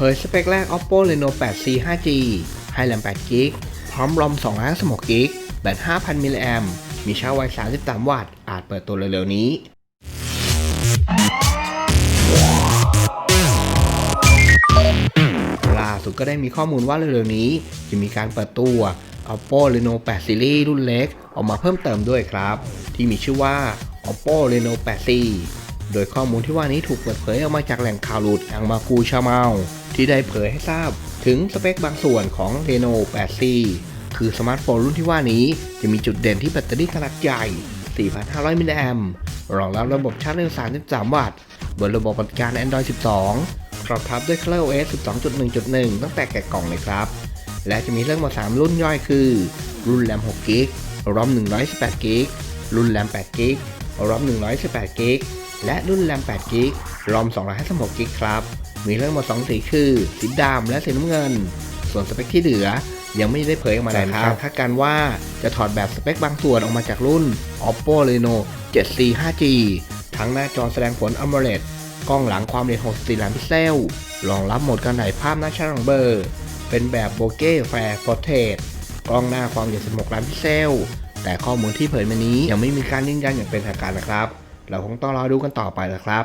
เผยสเปคแรก Oppo Reno 8C 5G ให้แรม8 g b พร้อมรอม256 g b แบต5,000 มิลลิแอมมีชาร์จไว 33 วัตต์ อาจเปิดตัวเร็วๆนี้ล่าสุดก็ได้มีข้อมูลว่าเร็วๆนี้ จะมีการเปิดตัว Oppo Reno 8 Series รุ่นเล็ก ออกมาเพิ่มเติมด้วยครับ ที่มีชื่อว่า Oppo Reno 8C โดยข้อมูลที่ว่านี้ถูกเปิดเผยออกมาจากแหล่งข่าวหลุดอย่างมากูชาเมา ที่ได้เผยให้ทราบถึงสเปคบางส่วนของ Reno 8C คือสมาร์ทโฟนรุ่นที่ว่านี้จะมีจุดเด่นที่แบตเตอรี่ขนาดใหญ่ 4,500 มิลลิแอมป์รองรับระบบชาร์จเร็ว 33 วัตต์บนระบบปฏิบัติการ Android 12 ครอบทับด้วย ColorOS 12.1.1 ตั้งแต่แกะกล่องเลยครับ และจะมีเรื่องมา 3 รุ่นย่อยคือ รุ่นแรม6กิกรอม118กิกรุ่นแรม8กิกรอม118กิกและรุ่นแรม8กิกรอม256กิกครับ มีเรื่องมา2สีคือสีดำและสีน้ำเงิน ส่วนสเปคที่เหลือยังไม่ได้เผยออกมาแต่ทางคาดการณ์ว่าจะถอดแบบสเปคบางส่วนออกมาจากรุ่น Oppo Reno 7C 5G ทั้งหน้าจอแสดงผล AMOLED กล้องหลังความละเอียด64ล้านพิกเซลรองรับโหมดการถ่ายภาพหน้าชัดของเบอร์ เป็นแบบโบเก้แฟร์โปรเทสกล้องหน้าความละเอียด16ล้านพิกเซล แต่ข้อมูลที่เผยมานี้ยังไม่มีการยืนยันอย่างเป็นทางการนะครับ เราคงต้องรอดูกันต่อไปนะครับ